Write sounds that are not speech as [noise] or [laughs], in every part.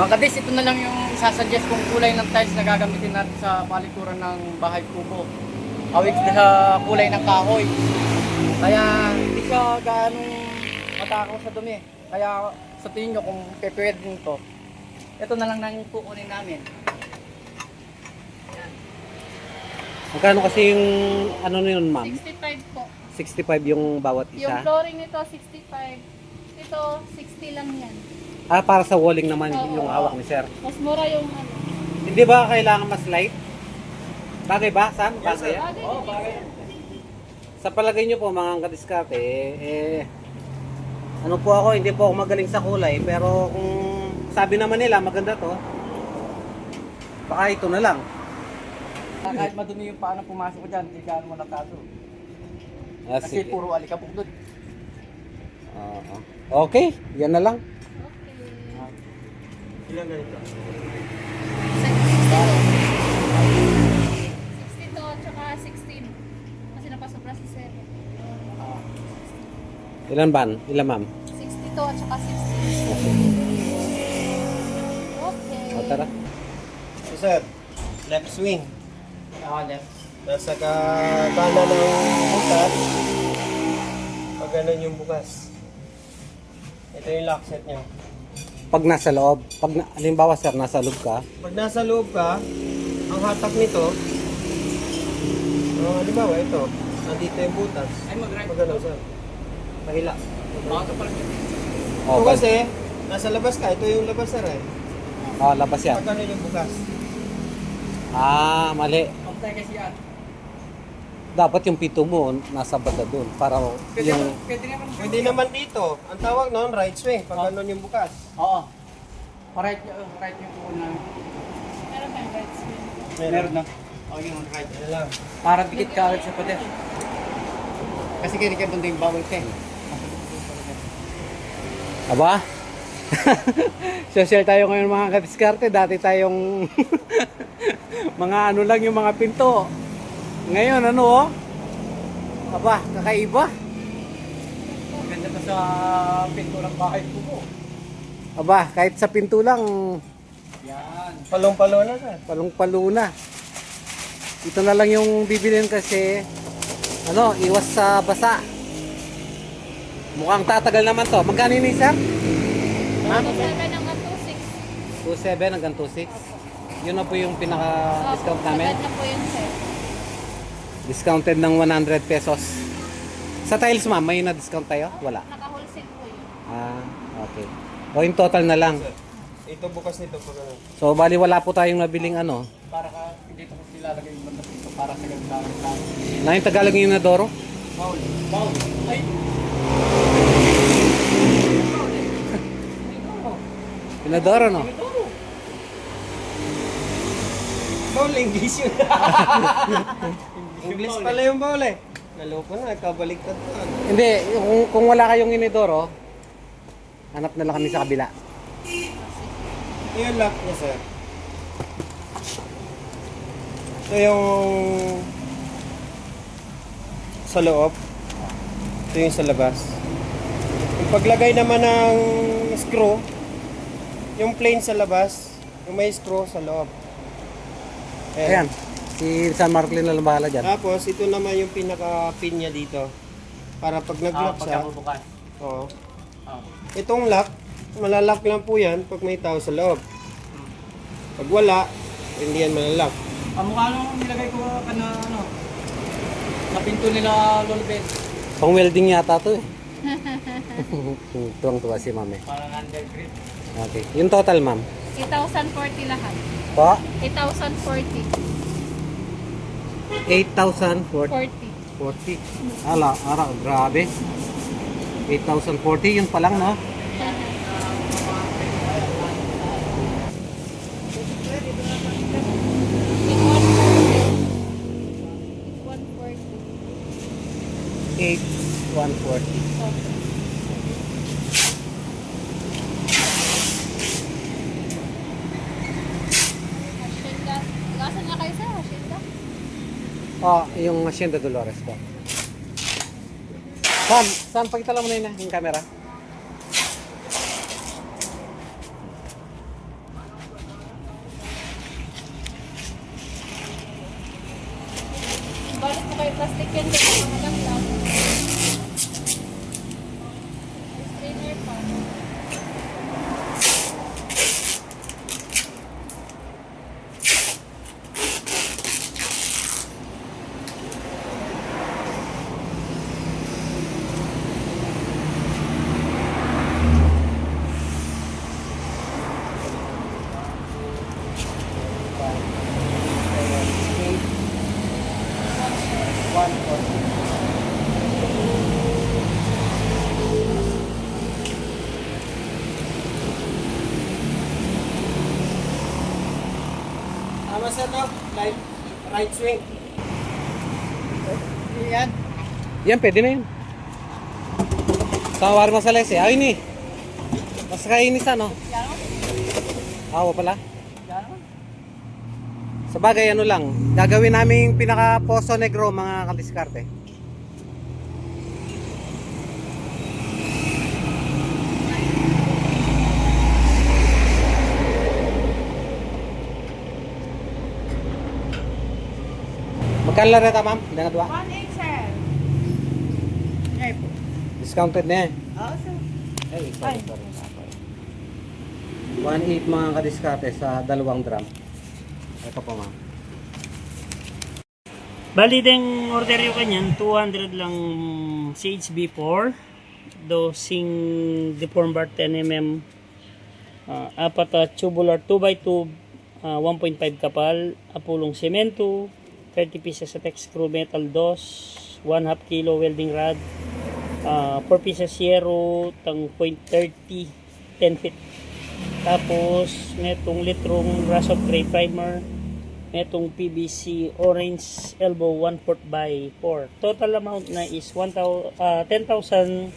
Mga kadis, ito na lang yung sasuggest kong kulay ng tiles na gagamitin natin sa palikuran ng bahay kubo. Awig sa kulay ng kahoy. Kaya hindi siya gaanong matakaw sa dumi. Kaya sa tingin nyo kung pepewede nito, ito na lang nang kukunin namin. Magkano kasi yung ano na yun, ma'am? 65 po. 65 yung bawat Yung isa. flooring nito, 65. Ito, 60 lang yan. Ah, para sa walling naman Oo. yung hawak ni sir. Mas mura yung ano. Hindi ba kailangan mas light? Bagay ba, Sam? Bagay. yan? Bagay Oo, din bagay. Sa palagay nyo po mga kadiskarte, eh, ano po ako, hindi po ako magaling sa kulay, pero kung sabi naman nila maganda to, baka ito na lang. Ah, Kahit madumi yung paano pumasok ko dyan, hindi gaano mo nakado. Ah, Kasi sige. puro alikabok doon. Oo. okay, yan na lang. Ilang ganito? 62 tsaka 16. Kasi napasobra si 7. Ilan ban? Ilan ma'am? 62 at saka 16. Okay. Okay. O, tara. So, sir, left swing. Ah, left. Nasa ka kanan ng butas. Pag ganun yung bukas. Ito yung lock set niya. Pag nasa loob, pag na, halimbawa sir, nasa loob ka, Pag nasa loob ka, ang hatak nito, oh, halimbawa ito, nandito yung butas. Ay, mag-right. Pag ganun, sir. Pahila. Baka pala. o, Ito pag, kasi, nasa labas ka, ito yung labas sir eh. oh, labas yan. Pag ganun yung bukas. Ah, mali. Pagtay kasi yan. Dapat yung pito mo, nasa banda doon, para Pwede, yung... pwede naman. Pwede naman dito. Ang tawag noon, right swing. Pag ganun yung bukas. Oo. Right, uh, right yung namin. Meron tayong red swing. Meron na. O yung right. Ano lang. Para dikit ka agad sa pader. Kasi kaya kaya banda yung bawal ka eh. Aba? [laughs] Social tayo ngayon mga kadiskarte. Dati tayong [laughs] mga ano lang yung mga pinto. Ngayon ano oh? Aba, kakaiba. Ganda pa sa pinto ng bahay ko po. Aba, kahit sa pinto lang, Yan. Palong-palo na sir. palong-palo na. Ito na lang yung bibilin kasi ano, iwas sa basa. Mukhang tatagal naman to. Magkano yun, sir? Ma'am? 7 hanggang 26. 2.7 hanggang 2.6. Yun na po yung pinaka-discount namin. Agad na po yun, sir. Discounted ng 100 pesos. Sa tiles ma'am, may na-discount tayo? Wala. Naka-wholesale po yun. Ah, okay. O yung total na lang. Sir, ito bukas nito pag ganun. So bali wala po tayong nabiling ano. Para ka, hindi ko kasi lalagay yung banda pinto para sa ganda ng lang. Na yung Tagalog yung Inadoro? Bawal. Bawal. Ay! Inadoro no? Bowl, English yun. [laughs] English pala yung bowl eh. Naloko na, kabaliktad pa. Hindi, kung, kung wala kayong Inadoro, hanap na lang kami sa kabila. Yung lock niya sir. Ito yung sa loob. Ito yung sa labas. Yung paglagay naman ng screw, yung plain sa labas, yung may screw sa loob. Ayan. Si San Marcolin na lang bahala dyan. Tapos, ito naman yung pinaka-pin niya dito. Para pag Ah, nag-lock siya, pagkabubukas. oo. Ah. Itong lock, malalock lang po yan pag may tao sa loob. Pag wala, hindi yan malalock. Ah, mukha nung nilagay ko ka na ano, sa pinto nila Lolo Ben. Pang welding yata to eh. [laughs] Tuwang-tuwa si ma'am eh. Parang undergrade. Okay. Yung total ma'am. 8,040 lahat. Po? 8,040. 8,040. 40. Ala, ara, grabe. 8,040, yun pa lang, no? It's 140. 8,140. yung Hacienda Dolores po. Sam, Sam, pakitala mo na yun ah, yung camera. Bakit po kayo plastic yan? Alam lang. Trainer pa. Tama sa no? Right, right swing. Yan. Yan, pwede na yun. Sa warma sa lese. Ay, ni. Mas kainis ano? Awa pala. Sa bagay, ano lang. Gagawin namin pinaka Poso Negro, mga kadiskarte. Magkano lang reta, ma'am? Dengan dua? 1.8 sir. Discounted na eh. Oh, sir. Ay, sorry, sorry. 1.8 mga kadiskarte sa dalawang drum. Ito po ma'am. Bali din order yung kanyan, 200 lang CHB4, dosing deform bar 10mm, ah, apat na tubular 2x2, ah, 1.5 kapal, apulong semento, 30 pieces at screw metal dos, 1 half kilo welding rod, 4 pieces zero, tang .30, 10 feet. Tapos, metong litrong grass of gray primer, Itong PVC orange elbow 1 4 by 4. Total amount na is 1,000 ah, 10,888.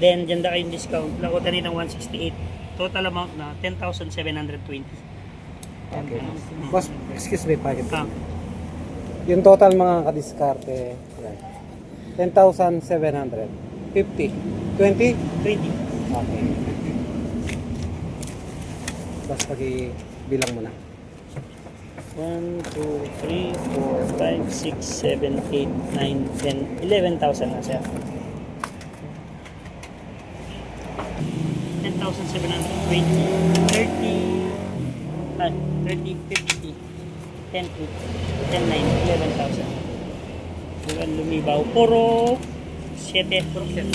Then, dyan na kayong discount. Lakutan nitong 168. Total amount na 10,720. Okay. Boss, excuse me, pakit. Ah, Yung total mga kadiskarte, yan. 10,700. 50. 20? 20. Okay. Tapos pagi bilang mo na. 1, 2, 3, 4, 5, 6, 7, 8, 9, 10, 11,000 na siya. 10,720, 30, ah, 30, 50, 10, 8, 10, 9, 11,000. Diba lumibaw? Puro 7. Puro 7.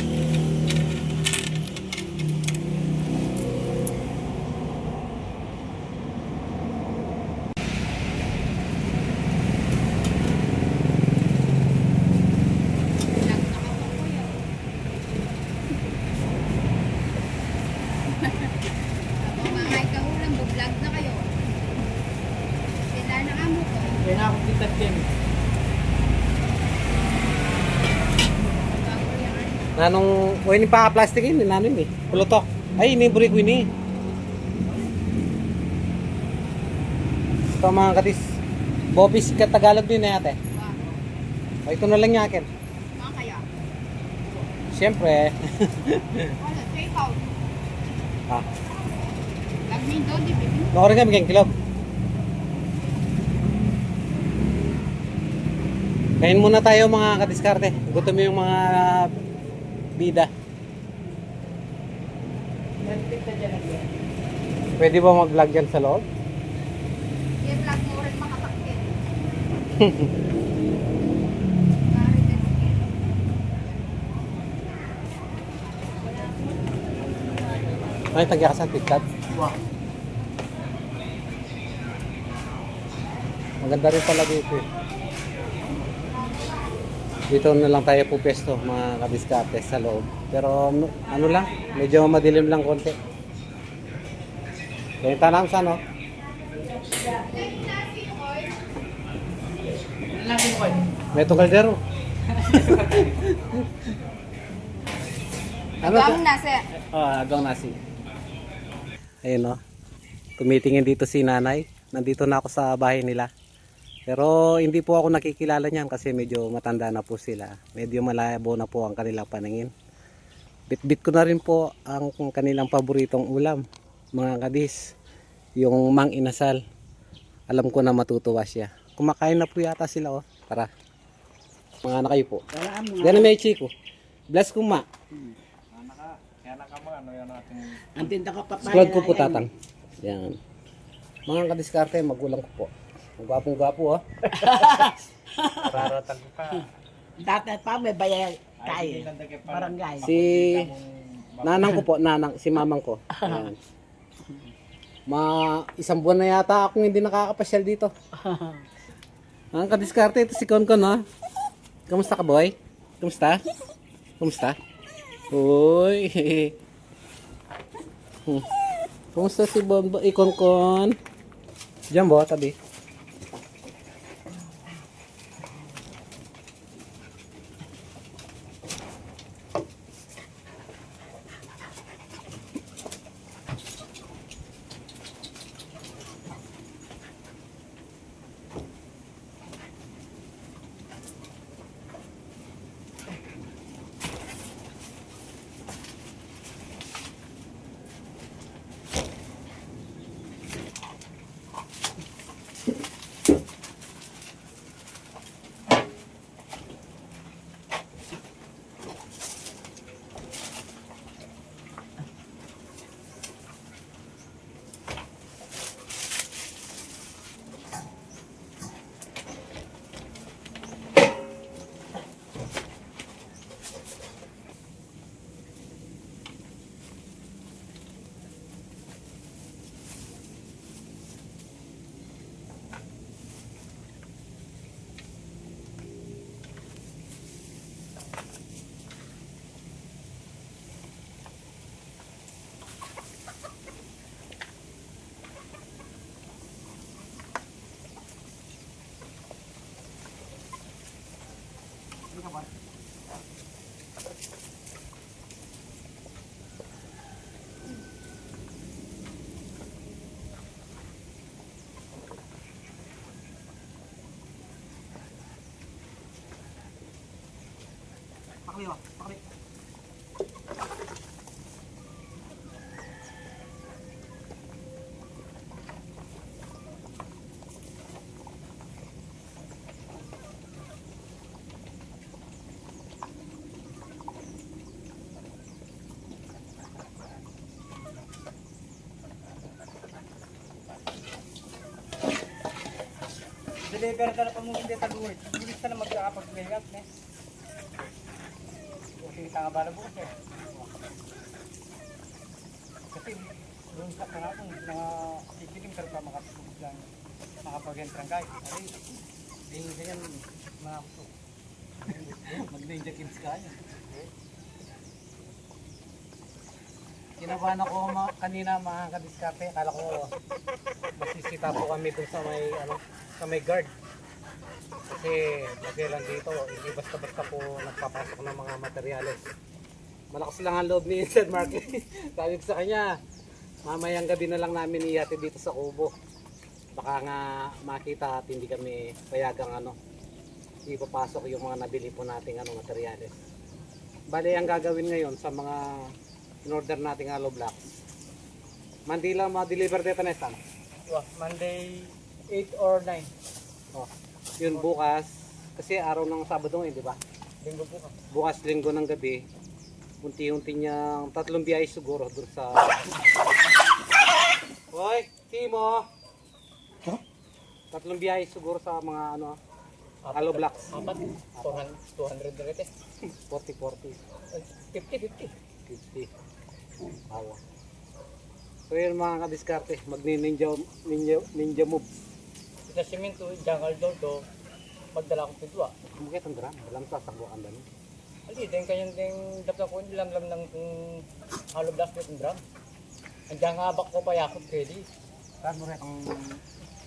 Ako mga ikahulang, vlog na kayo. Sila na amo ko. Kaya na ako kita din. Nanong, o ini pa plastic ini nanin eh. Pulutok. Ay, ini buri ko ini. Ito mga kadis. Bopis ka Tagalog din eh ate. O, ito na lang niya akin. Mga kaya. Siyempre. Wala, take out. ah, Lagmin doon, di ba? nakurin kami kayong kilog. Kain muna tayo mga kadiskarte. Gutom yung mga bida. Pwede ba mag-vlog yan sa loob? Yung vlog mo rin makatakit. Ay, tagya ka sa TikTok. Wow. Maganda rin pala dito eh. Dito na lang tayo pupesto mga kadiskarte sa loob. Pero ano ano lang, medyo madilim lang konti. Kaya tanam sa no? Ano? Meto kaldero. [laughs] ano Agam na, sir. Oh, agang nasi. Ayun no. Tumitingin dito si nanay. Nandito na ako sa bahay nila. Pero hindi po ako nakikilala niyan kasi medyo matanda na po sila. Medyo malabo na po ang kanilang paningin. Bit-bit ko na rin po ang kanilang paboritong ulam. Mga kadis. Yung mang inasal. Alam ko na matutuwa siya. Kumakain na po yata sila oh. Tara. Mga anak kayo po. Yan may chiko. Bless ko ma. Ang tinda ko papaya. Squad ko po tatang. Yan. Mga kadiskarte, magulang ko po. Ang gwapong-gwapo oh. [laughs] Dati pa may bayay tayo. Barangay. Si nanang ko po, nanang, si mamang ko. Ayan. Ma, isang buwan na yata akong hindi nakakapasyal dito. Ang kadiskarte, ito si Konkon, no? Kamusta ka, boy? Kamusta? Kamusta? Uy. [laughs] Kamusta si Bonbo? Eh, Konkon? Diyan, bo, tabi. Deliver ka na pa mong hindi tag-uwi. Bilis ka na magkakapag-mailap, ne? Kasi tanga ba na bukas? Kasi, doon sa kanapong, mga ikiling ka pa makapag lang, makapag-entrang kahit. Ay, di hindi yan, mga kuso. Mag-ninja kids ka niya. Kinabahan ako kanina mga kadiskarte. Akala ko masisita po kami dun sa may ano sa may guard. Kasi lang dito, hindi basta-basta po nagpapasok ng mga materyales. Malakas lang ang loob ni [laughs] Sir Mark. Sabi sa kanya, mamayang gabi na lang namin ihatid dito sa Kubo. Baka nga makita at hindi kami payagang ano, hindi papasok yung mga nabili po nating ano, materyales. Bali, ang gagawin ngayon sa mga in-order nating hollow blocks, Mandila ma-deliver dito na ito. Monday 8 or 9. Oh, yun bukas, kasi araw ng Sabado ngayon, di ba? Linggo ka. Bukas linggo ng gabi, unti-unti niyang tatlong biyahe siguro doon sa... Hoy, Timo! Tatlong biyahe siguro sa mga ano, hollow blocks. Apat. 400, 200 na rin. 40-40. 50, 50. 50. Awa. So yun mga kadiskarte, magni-ninja ninja, ninja move. Sa simento, jungle door to, magdala ko pidwa. Kumukit ang drum, walang sasakbo ang dami. Ali, din kanyan ding dapla ko, lam-lam ng hollow blast ng drum. Ang dyan nga bak ko pa yakot pwede. Saan mo rin ang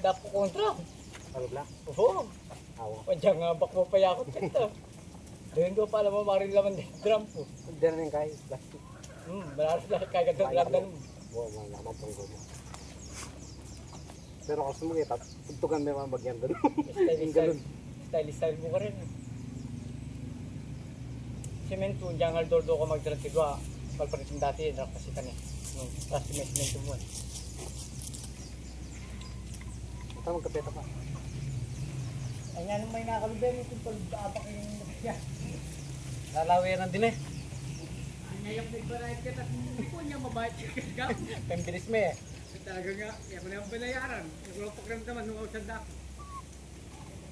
Dapo ko ang drum. hollow block? Oo. Awa. Ang dyan nga bak mo pa yakot ito. Doon ko pala mo marin laman din drum po. Na rin kayo, plastic. Hmm, malaras lahat kagad ng drum na Wow, mga naman tong goma. Pero kasi mo kita, tugtugan may mga bagyan doon. Style, [laughs] Yung style, ganun. style, style mo ka rin. Semento, jungle door do ko magdala tigwa. Palpalit yung dati, nakasi ka niya. Nung last semento mo. eh. Ito magkapeta pa. Ay nga nung may nakalubay, ito palubda pa kayong Lalawiran din eh. Ngayon nagbarayad ka tapos po niya mabait [laughs] ka. Pembilis mo eh. Talaga nga, yan mo na yung binayaran. Yung walang pakiramdaman nung usad na ako.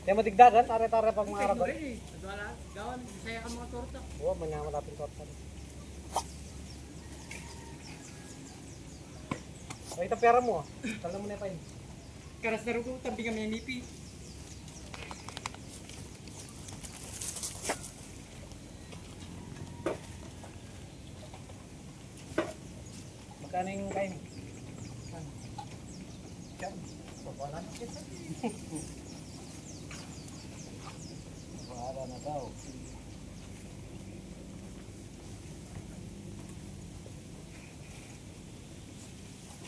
Kaya matigdagan, tare-tare pag mga eh. At wala, gawan, saya ka mga torta. Oo, manyaman natin ko. O, ito pera mo. ah. Tala mo na pa yun. Karas na rugo, tabi kami ng nipi. Magkano yung kain? Wala na na daw.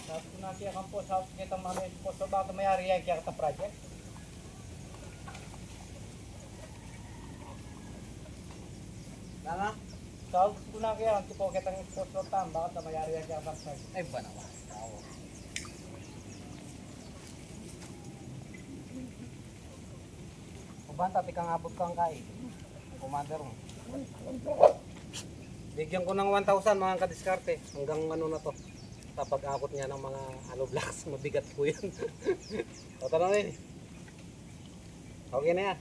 Ko na siya kang po sa kita mga po sa baka mayari kaya kita project. Tama? House ko na kaya, tipo kitang sponsor tam, baka ta mayari kaya kita project. Ay, ba naman? Tao. Kubanta, tikang abot kang. Ang commander mo. Bigyan ko ng 1,000 mga kadiskarte. Hanggang ano na to. Tapag akot niya ng mga hollow blocks. [laughs] Mabigat po yun. [laughs] na yun. Okay na yan.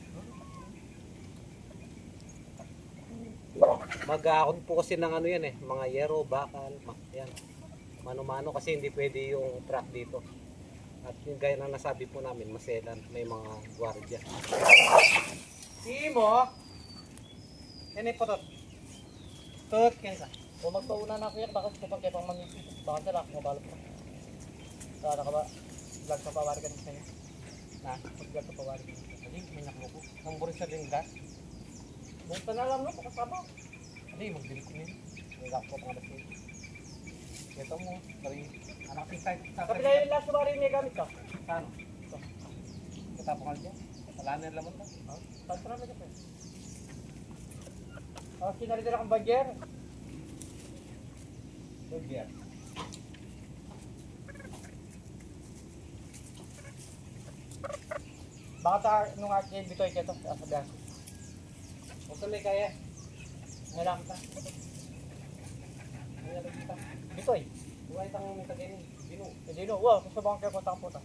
Mag-aakot po kasi ng ano yan eh. Mga yero, bakal. Yan. Mano-mano kasi hindi pwede yung truck dito. At yung gaya na nasabi po namin, maselan, may mga gwardiya. Simo! Yan po to. Tot, kaya Kung magpauna na kuya, baka kapag kayo pang mangipi, baka sila, mabalot ka. Sana ka ba, vlog sa pawari ka sa'yo. na. Mag-vlog sa pawari ka. Hindi, may nakuko. Ang buris sa lingga. Basta na lang no, pakasama. Hindi, magdilig ko yun. May lakpo pang alas yun. Ito mo, sabi, anak si Sai. Kapag kayo last sa bari niya gamit ka. Saan? Ito. Katapang alja. Wala na yung lamot na. Saan pa namin ka pa? Oh, sinalita na kang bagyer. Good year. Baka ta, nung arcade bitoy ka ito, sabihan may kaya? Ngayon kita. Kita. Bitoy. Buhay tang may tagayin. Binu. Hindi no, wow, gusto bang kayo punta puta.